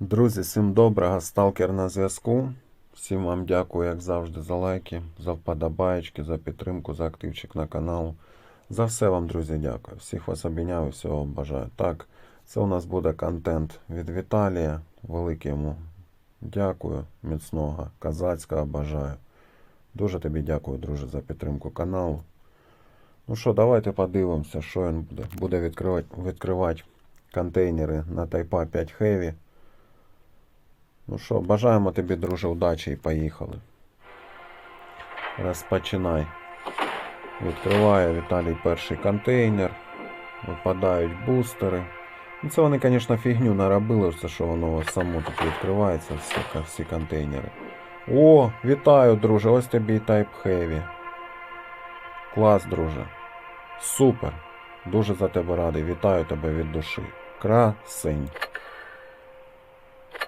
Друзі, всім доброго, сталкер на зв'язку. Всім вам дякую, як завжди, за лайки, за вподобаєчки, за підтримку, за активчик на канал. За все вам, друзі, дякую. Всіх вас обійняю, всього бажаю. Так, це у нас буде контент від Віталія. Велике йому дякую, міцного, казацького бажаю. Дуже тобі дякую, друже, за підтримку каналу. Ну що, давайте подивимося, що він буде. Буде відкривати, відкривати контейнери на Type 5 Heavy. Ну що, бажаємо тобі, друже, удачі і поїхали. Розпочинай. Відкриває Віталій перший контейнер. Випадають бустери. Ну, це вони, звісно, фігню наробили, все, що воно само тут відкривається, всі, всі контейнери. О, вітаю, друже, ось тобі і Type Heavy. Клас, друже. Супер. Дуже за тебе радий. Вітаю тебе від душі. Красень.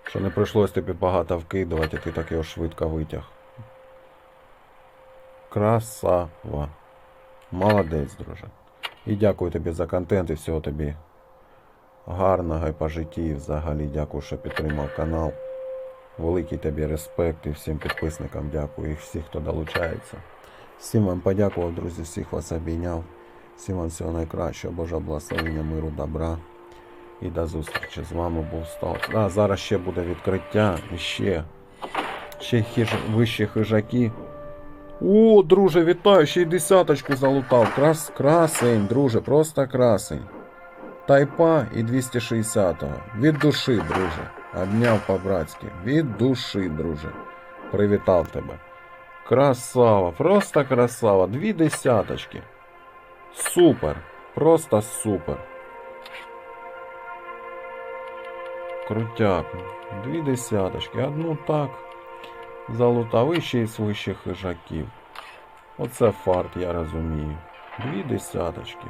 Що не прийшлось тобі багато вкидувати, а ти так його швидко витяг. Красава. Молодець, друже. І дякую тобі за контент і всього тобі гарного і по житті. І взагалі дякую, що підтримав канал. Великий тобі респект і всім підписникам дякую і всіх, хто долучається. Всім вам подякував, друзі, всіх вас обійняв. Всім вам всього найкращого, Божа благословення, миру, добра. І до зустрічі. З вами був Сталк. А, зараз ще буде відкриття. Ще. Ще хиж... вищі хижаки. О, друже, вітаю! Ще й десяточку залутав. Крас... Красень, друже, просто красень. Тайпа і 260-го. Від душі, друже. Обняв по-братськи. Від душі, друже. Привітав тебе. Красава, просто красава. Дві десяточки. Супер. Просто супер. Крутяк. Дві десяточки. Одну так. Залутав і ще вищих хижаків. Оце фарт, я розумію. Дві десяточки.